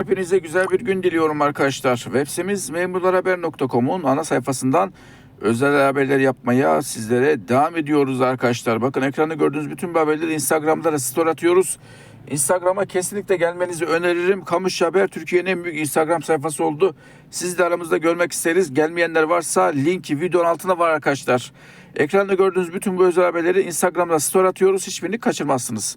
Hepinize güzel bir gün diliyorum arkadaşlar. Web sitemiz memurlarhaber.com'un ana sayfasından özel haberler yapmaya sizlere devam ediyoruz arkadaşlar. Bakın ekranda gördüğünüz bütün haberleri Instagram'da da story atıyoruz. Instagram'a kesinlikle gelmenizi öneririm. Kamış Haber Türkiye'nin en büyük Instagram sayfası oldu. Siz de aramızda görmek isteriz. Gelmeyenler varsa linki videonun altında var arkadaşlar. Ekranda gördüğünüz bütün bu özel haberleri Instagram'da story atıyoruz. Hiçbirini kaçırmazsınız.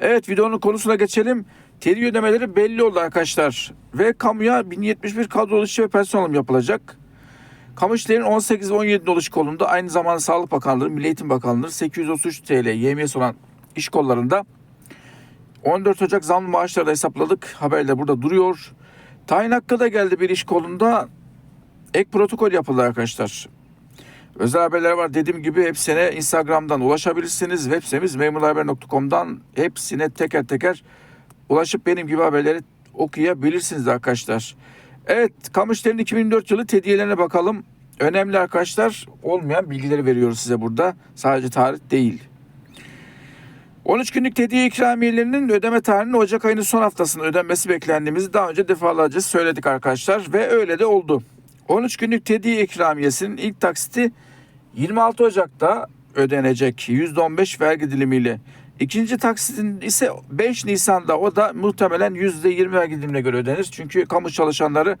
Evet videonun konusuna geçelim. Tedi ödemeleri belli oldu arkadaşlar. Ve kamuya 1071 kadrolu işçi ve personel alım yapılacak. Kamu işlerinin 18 ve 17 dolu iş kolunda aynı zamanda Sağlık Bakanlığı, Milli Eğitim Bakanlığı 833 TL YMS olan iş kollarında 14 Ocak zamlı maaşları da hesapladık. Haberler burada duruyor. Tayin hakkı da geldi bir iş kolunda. Ek protokol yapıldı arkadaşlar. Özel haberler var dediğim gibi hepsine Instagram'dan ulaşabilirsiniz. Web sitemiz memurhaber.com'dan hepsine teker teker ulaşıp benim gibi haberleri okuyabilirsiniz arkadaşlar. Evet Kamışlar'ın 2024 yılı hediyelerine bakalım. Önemli arkadaşlar olmayan bilgileri veriyoruz size burada. Sadece tarih değil. 13 günlük hediye ikramiyelerinin ödeme tarihinin Ocak ayının son haftasında ödenmesi beklendiğimizi daha önce defalarca söyledik arkadaşlar ve öyle de oldu. 13 günlük hediye ikramiyesinin ilk taksiti 26 Ocak'ta ödenecek %15 vergi dilimiyle. İkinci taksitin ise 5 Nisan'da o da muhtemelen %20 vergi dilimine göre ödenir. Çünkü kamu çalışanları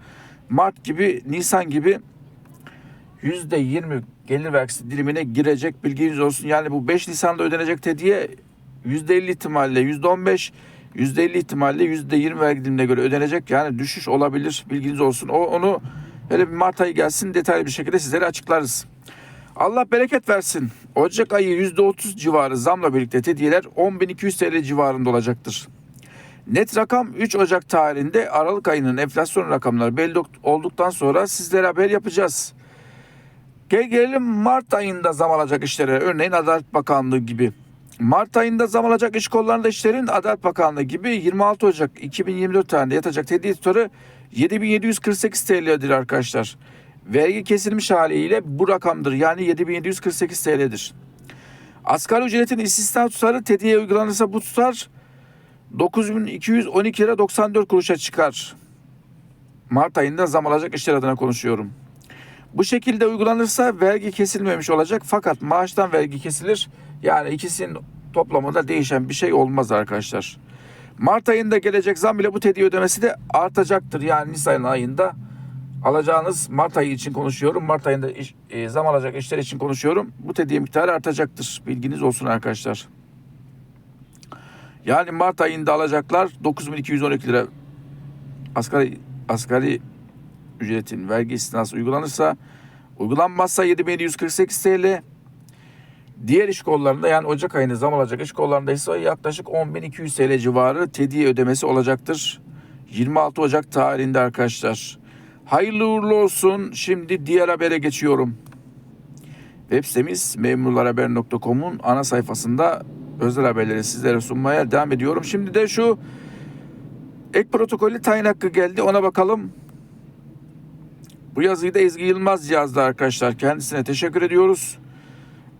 Mart gibi Nisan gibi %20 gelir vergisi dilimine girecek bilginiz olsun. Yani bu 5 Nisan'da ödenecek hediye %50 ihtimalle %15 %50 ihtimalle %20 vergi dilimine göre ödenecek. Yani düşüş olabilir bilginiz olsun. O onu böyle bir Mart ayı gelsin detaylı bir şekilde sizlere açıklarız. Allah bereket versin. Ocak ayı %30 civarı zamla birlikte hediyeler 10.200 TL civarında olacaktır. Net rakam 3 Ocak tarihinde Aralık ayının enflasyon rakamları belli olduktan sonra sizlere haber yapacağız. Gel gelelim Mart ayında zam alacak işlere. Örneğin Adalet Bakanlığı gibi. Mart ayında zam alacak iş kollarında işlerin Adalet Bakanlığı gibi 26 Ocak 2024 tarihinde yatacak hediye tutarı 7748 TL'dir arkadaşlar. Vergi kesilmiş haliyle bu rakamdır. Yani 7748 TL'dir. Asgari ücretin istisna tutarı tediye uygulanırsa bu tutar 9212 lira 94 kuruşa çıkar. Mart ayında zam alacak işler adına konuşuyorum. Bu şekilde uygulanırsa vergi kesilmemiş olacak fakat maaştan vergi kesilir. Yani ikisinin toplamında değişen bir şey olmaz arkadaşlar. Mart ayında gelecek zam ile bu tediye ödemesi de artacaktır. Yani Nisan ayında alacağınız Mart ayı için konuşuyorum. Mart ayında iş, e, zam alacak işler için konuşuyorum. Bu tediye miktarı artacaktır. Bilginiz olsun arkadaşlar. Yani Mart ayında alacaklar 9212 lira asgari asgari ücretin vergi istinası uygulanırsa uygulanmazsa 7748 TL Diğer iş kollarında yani Ocak ayında zam alacak iş kollarında ise yaklaşık 10.200 TL civarı tediye ödemesi olacaktır. 26 Ocak tarihinde arkadaşlar. Hayırlı uğurlu olsun. Şimdi diğer habere geçiyorum. Web sitemiz memurlarhaber.com'un ana sayfasında özel haberleri sizlere sunmaya devam ediyorum. Şimdi de şu ek protokolü tayin hakkı geldi ona bakalım. Bu yazıyı da Ezgi Yılmaz yazdı arkadaşlar. Kendisine teşekkür ediyoruz.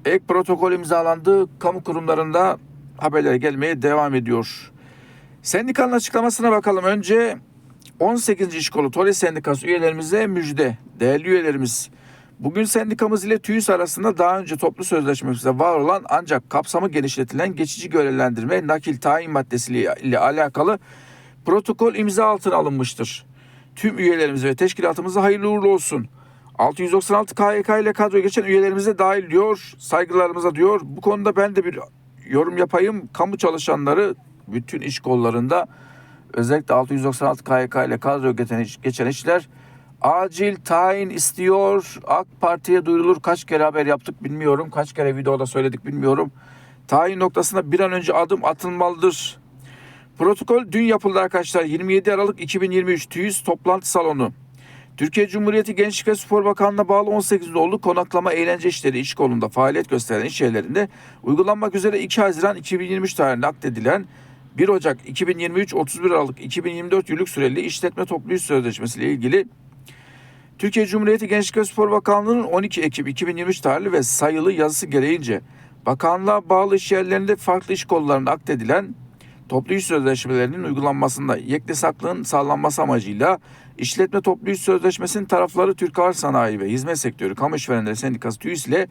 Ek protokol imzalandı. Kamu kurumlarında haberler gelmeye devam ediyor. Sendikanın açıklamasına bakalım. Önce 18. İş Kolu Tole Sendikası üyelerimize müjde. Değerli üyelerimiz, bugün sendikamız ile TÜİS arasında daha önce toplu sözleşmemizde var olan ancak kapsamı genişletilen geçici görevlendirme nakil tayin maddesi ile alakalı protokol imza altına alınmıştır. Tüm üyelerimiz ve teşkilatımıza hayırlı uğurlu olsun. 696 KYK ile kadro geçen üyelerimize dahil diyor. Saygılarımıza diyor. Bu konuda ben de bir yorum yapayım. Kamu çalışanları bütün iş kollarında özellikle 696 KYK ile kadro geçen, işler acil tayin istiyor. AK Parti'ye duyurulur. Kaç kere haber yaptık bilmiyorum. Kaç kere videoda söyledik bilmiyorum. Tayin noktasında bir an önce adım atılmalıdır. Protokol dün yapıldı arkadaşlar. 27 Aralık 2023 TÜİS toplantı salonu. Türkiye Cumhuriyeti Gençlik ve Spor Bakanlığı'na bağlı 18 dolu konaklama eğlence işleri iş kolunda faaliyet gösteren iş yerlerinde uygulanmak üzere 2 Haziran 2023 tarihinde akdedilen 1 Ocak 2023 31 Aralık 2024 yıllık süreli işletme toplu iş sözleşmesi ile ilgili Türkiye Cumhuriyeti Gençlik ve Spor Bakanlığı'nın 12 Ekim 2023 tarihli ve sayılı yazısı gereğince bakanlığa bağlı iş yerlerinde farklı iş kollarında akdedilen toplu iş sözleşmelerinin uygulanmasında yeknesaklığın sağlanması amacıyla işletme toplu iş sözleşmesinin tarafları Türk Ağır Sanayi ve Hizmet Sektörü Kamu İşverenleri Sendikası TÜİS ile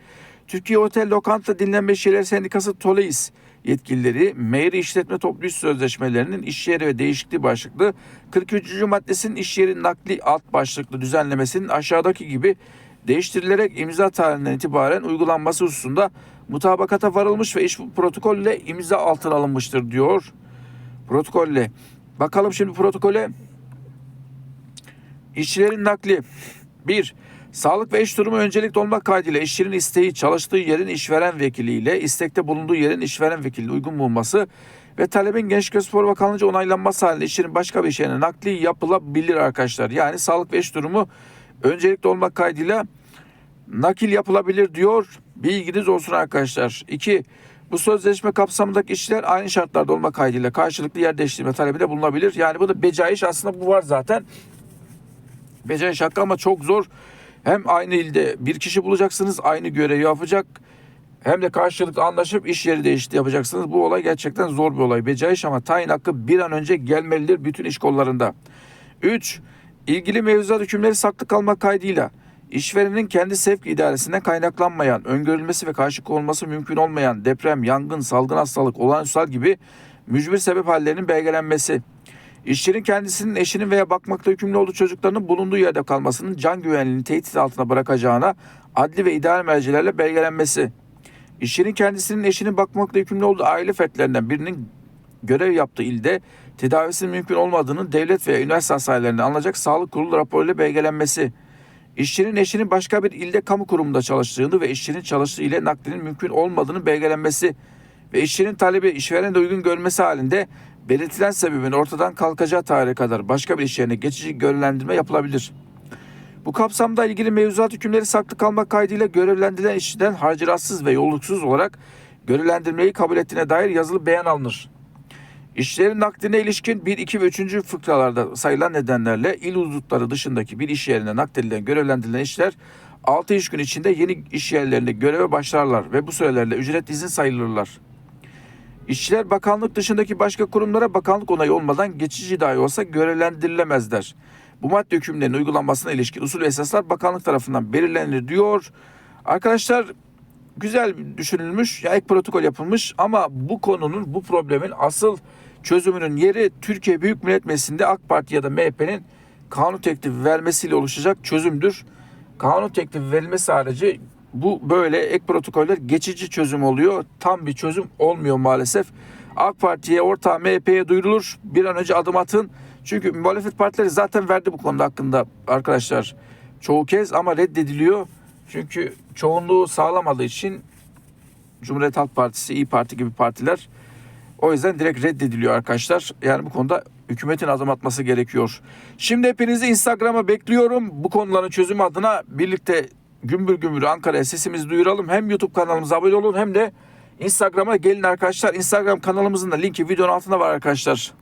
Türkiye Otel Lokanta Dinlenme İşyerleri Sendikası TOLEİS yetkilileri Meyri İşletme Toplu İş Sözleşmelerinin iş yeri ve değişikliği başlıklı 43. maddesinin iş yeri nakli alt başlıklı düzenlemesinin aşağıdaki gibi değiştirilerek imza tarihinden itibaren uygulanması hususunda mutabakata varılmış ve iş protokolle imza altına alınmıştır diyor. Protokolle. Bakalım şimdi protokole. İşçilerin nakli. 1. Sağlık ve iş durumu öncelikli olmak kaydıyla işçinin isteği çalıştığı yerin işveren vekiliyle istekte bulunduğu yerin işveren vekiliyle uygun bulması ve talebin Gençlik Spor Bakanlığı'nca onaylanması halinde işçinin başka bir iş yerine nakli yapılabilir arkadaşlar. Yani sağlık ve iş durumu öncelikli olmak kaydıyla nakil yapılabilir diyor. Bilginiz olsun arkadaşlar. 2. Bu sözleşme kapsamındaki işçiler aynı şartlarda olmak kaydıyla karşılıklı yer değiştirme talebinde bulunabilir. Yani bu da becaiş aslında bu var zaten. Becaiş hakkı ama çok zor. Hem aynı ilde bir kişi bulacaksınız aynı görevi yapacak. Hem de karşılıklı anlaşıp iş yeri değişikliği yapacaksınız. Bu olay gerçekten zor bir olay. Becaiş ama tayin hakkı bir an önce gelmelidir bütün iş kollarında. 3. İlgili mevzuat hükümleri saklı kalmak kaydıyla işverenin kendi sevk idaresinden kaynaklanmayan, öngörülmesi ve karşı konulması mümkün olmayan deprem, yangın, salgın hastalık, olağanüstü hal gibi mücbir sebep hallerinin belgelenmesi, İşçinin kendisinin eşinin veya bakmakta hükümlü olduğu çocuklarının bulunduğu yerde kalmasının can güvenliğini tehdit altına bırakacağına adli ve idare mercilerle belgelenmesi. İşçinin kendisinin eşinin bakmakta hükümlü olduğu aile fertlerinden birinin görev yaptığı ilde tedavisinin mümkün olmadığının devlet veya üniversite hastanelerinde alınacak sağlık kurulu raporuyla belgelenmesi. İşçinin eşinin başka bir ilde kamu kurumunda çalıştığını ve işçinin çalıştığı ile naklinin mümkün olmadığını belgelenmesi ve işçinin talebi işveren de uygun görmesi halinde belirtilen sebebin ortadan kalkacağı tarihe kadar başka bir iş yerine geçici görevlendirme yapılabilir. Bu kapsamda ilgili mevzuat hükümleri saklı kalmak kaydıyla görevlendirilen işçiden harcırasız ve yollukсuz olarak görevlendirmeyi kabul ettiğine dair yazılı beyan alınır. İşlerin nakline ilişkin 1, 2 ve 3. fıkralarda sayılan nedenlerle il hudutları dışındaki bir iş yerine nakledilen görevlendirilen işler 6 iş gün içinde yeni iş yerlerinde göreve başlarlar ve bu sürelerle ücret izin sayılırlar. İşçiler bakanlık dışındaki başka kurumlara bakanlık onayı olmadan geçici dahi olsa görevlendirilemezler. Bu madde hükümlerinin uygulanmasına ilişkin usul ve esaslar bakanlık tarafından belirlenir diyor. Arkadaşlar güzel düşünülmüş, ya ek protokol yapılmış ama bu konunun, bu problemin asıl çözümünün yeri Türkiye Büyük Millet Meclisi'nde AK Parti ya da MHP'nin kanun teklifi vermesiyle oluşacak çözümdür. Kanun teklifi verilmesi harici bu böyle ek protokoller geçici çözüm oluyor. Tam bir çözüm olmuyor maalesef. AK Parti'ye, ortağı MHP'ye duyurulur. Bir an önce adım atın. Çünkü muhalefet partileri zaten verdi bu konuda hakkında arkadaşlar. Çoğu kez ama reddediliyor. Çünkü çoğunluğu sağlamadığı için Cumhuriyet Halk Partisi, İyi Parti gibi partiler o yüzden direkt reddediliyor arkadaşlar. Yani bu konuda hükümetin adım atması gerekiyor. Şimdi hepinizi Instagram'a bekliyorum. Bu konuların çözümü adına birlikte gümbür gümbür Ankara'ya sesimizi duyuralım. Hem YouTube kanalımıza abone olun hem de Instagram'a gelin arkadaşlar. Instagram kanalımızın da linki videonun altında var arkadaşlar.